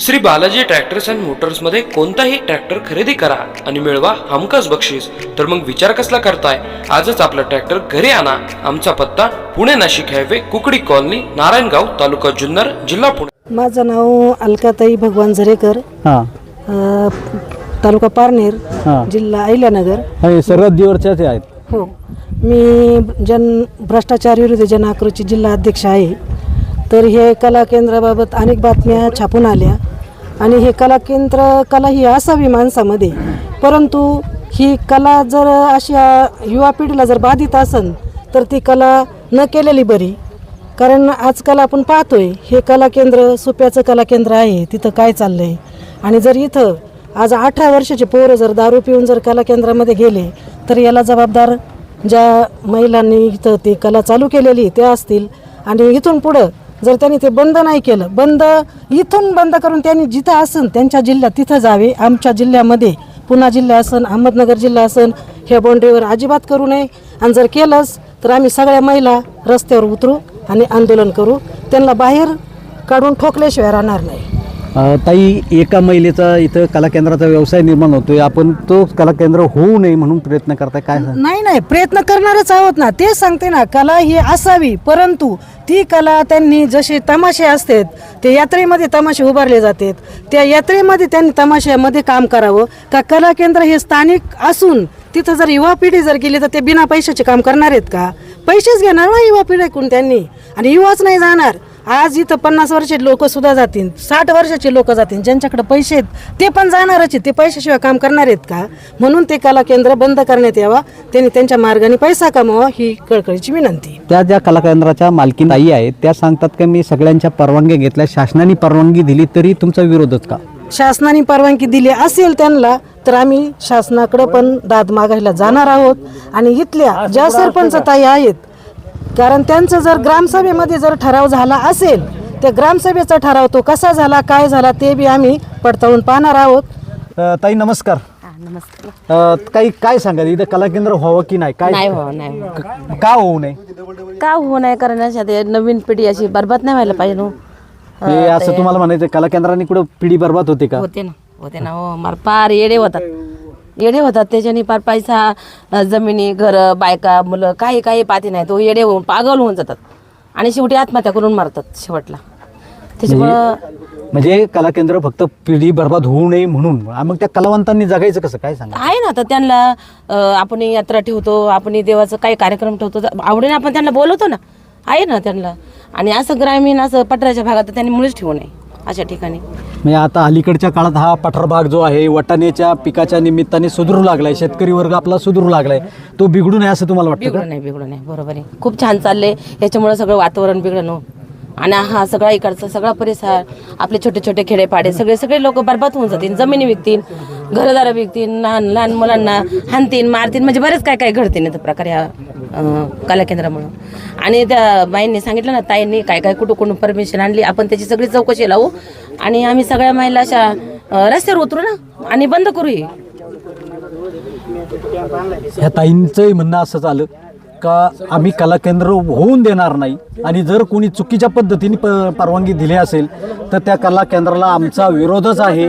Shri Balaji tractors and मोटर्समध्ये कोणताही tractor खरेदी करा आणि मिळवा हमखास बक्षीस. तर मग विचार कसला करताय? आजच आपला ट्रॅक्टर घरी आणा. आमचा पत्ता पुणे नाशिक हायवे कुकडी कॉलनी नारायणगाव तालुका जुन्नर जिल्हा पुणे. माझं नाव अलकाताई भगवान झरेकर. हां. तालुका पारनेर हां. जिल्हा अहिल्यानगर. सरहद्दीवरच्याच आहेत. हो. मी जन भ्रष्टाचार विरुद्ध जन आक्रोशची जिल्हा अध्यक्ष आहे. तर हे कला केंद्राबाबत अनेक बातम्या छापून आल्या. आणि हे कला केंद्र कला ही असावी माणसामध्ये. परंतु ही कला जर अशा युवा पिढीला जर बाधित असन तर ती कला न केलेली बरी. कारण आजकाल आपण पाहतोय हे कला केंद्र सुप्याचं कला केंद्र आहे तिथं काय चाललं आहे आणि जर इथं आज अठरा वर्षाचे पोरं जर दारू पिऊन जर कला केंद्रामध्ये गेले तर याला जबाबदार ज्या महिलांनी इथं ती कला चालू केलेली त्या असतील. आणि इथून पुढं जर त्यांनी ते बंद नाही केलं बंद इथून बंद करून त्यांनी जिथं असन त्यांच्या जिल्ह्यात तिथं जावे आमच्या जिल्ह्यामध्ये पुणा जिल्हा असन अहमदनगर जिल्हा असन ह्या बाउंड्रीवर अजिबात करू नये. आणि जर केलंच तर आम्ही सगळ्या महिला रस्त्यावर उतरू आणि आंदोलन करू. त्यांना बाहेर काढून ठोकल्याशिवाय राहणार नाही. ताई एका महिलेचा इथं कला केंद्राचा व्यवसाय निर्माण होतोय. आपण तो कला केंद्र होऊ नये म्हणून प्रयत्न करताय काय नाही नाही प्रयत्न करणारच आहोत ना. तेच सांगते ना कला ही असावी परंतु ती कला त्यांनी जसे तमाशे असतात ते यात्रेमध्ये तमाशे उभारले जातात. त्या यात्रेमध्ये त्यांनी तमाशामध्ये काम करावं. का कला केंद्र हे स्थानिक असून तिथं जर युवा पिढी जर गेली तर ते बिना पैशाचे काम करणार आहेत का? पैसेच घेणार ना युवा पिढी कोण त्यांनी? आणि युवाच नाही जाणार. आज इथं पन्नास वर्षाचे लोक सुद्धा जातील साठ वर्षाचे लोक जातील ज्यांच्याकडे पैसे आहेत ते पण जाणारच आहेत ते पैशाशिवाय काम करणार आहेत का? म्हणून ते कला केंद्र बंद करण्यात यावा त्यांनी त्यांच्या मार्गाने पैसा कमावा ही कळकळीची विनंती. त्या ज्या कला केंद्राच्या मालकी ताई आहेत त्या सांगतात की मी सगळ्यांच्या परवानग्या घेतल्या शासनाने परवानगी दिली तरी तुमचा विरोधच का? शासनाने परवानगी दिली असेल त्यांना तर आम्ही शासनाकडे पण दाद मागायला जाणार आहोत. आणि इथल्या ज्या सरपंच ताई आहेत कारण त्यांचं जर ग्रामसभेमध्ये जर ठराव झाला असेल त्या ग्रामसभेचा ठराव तो कसा झाला काय झाला ते बी आम्ही पडताळून पाहणार आहोत. ताई नमस्कार. नमस्कार. अ, काही काय सांगाल? इथं कला केंद्र व्हावं की नाही? काय नाही हो नाही हो. क- का होऊ नये? का हो नाही कारण ते नवीन पिढी अशी बरबाद नाही व्हायला पाहिजे ना हो. असं तुम्हाला म्हणायचं कला केंद्राने कुठं पिढी बर्बाद होते का? होते ना होते ना हो. मार पार येडे होतात. येडे होतात त्याच्याने पार पैसा जमिनी घर बायका मुलं काही काही पाहते नाही. तो येडे होऊन पागल होऊन जातात. आणि शेवटी आत्महत्या करून मारतात शेवटला. त्याच्यामुळं म्हणजे कला केंद्र फक्त पिढी बर्बाद होऊ नये म्हणून. मग त्या कलावंतांनी जगायचं कसं? काय सांगा? आहे ना तर त्यांना आपण यात्रा ठेवतो आपण देवाचं काही कार्यक्रम ठेवतो तर आवडीने आपण त्यांना बोलवतो ना. आहे ना त्यांना. आणि असं ग्रामीण असं पटराच्या भागात तर त्यांनी मुळीच ठेवू नये. अशा ठिकाणी. म्हणजे आता अलीकडच्या काळात हा पठार भाग जो आहे वटाण्याच्या पिकाच्या निमित्ताने सुधरू लागलाय. शेतकरी वर्ग आपला सुधरू लागलाय. तो बिघडू नये असं तुम्हाला वाटतं का? बिघडू नाही बिघडू नाही बरोबर आहे. खूप छान चाललंय. याच्यामुळे सगळं वातावरण बिघडणं आणि हा सगळा इकडचा सगळा परिसर आपले छोटे छोटे खेडेपाडे सगळे सगळे लोक बरबाद होऊन जातील. जमिनी विकतील घरदारं विकतील लहान लहान मुलांना हाणतील मारतील. म्हणजे बरेच काय काय घडते नाही प्रकार ह्या कलाकेंद्रामुळं. आणि त्या बाईंनी सांगितलं ना ताईंनी काय काय कुठं कुठून परमिशन आणली? आपण त्याची सगळी चौकशी लावू आणि आम्ही सगळ्या महिला अशा रस्त्यावर उतरू ना आणि बंद करू हे ह्या ताईंचंही म्हणणं असं आलं का आम्ही कलाकेंद्र होऊन देणार नाही. आणि जर कोणी चुकीच्या पद्धतीने प परवानगी दिली असेल तर त्या कलाकेंद्राला आमचा विरोधच आहे.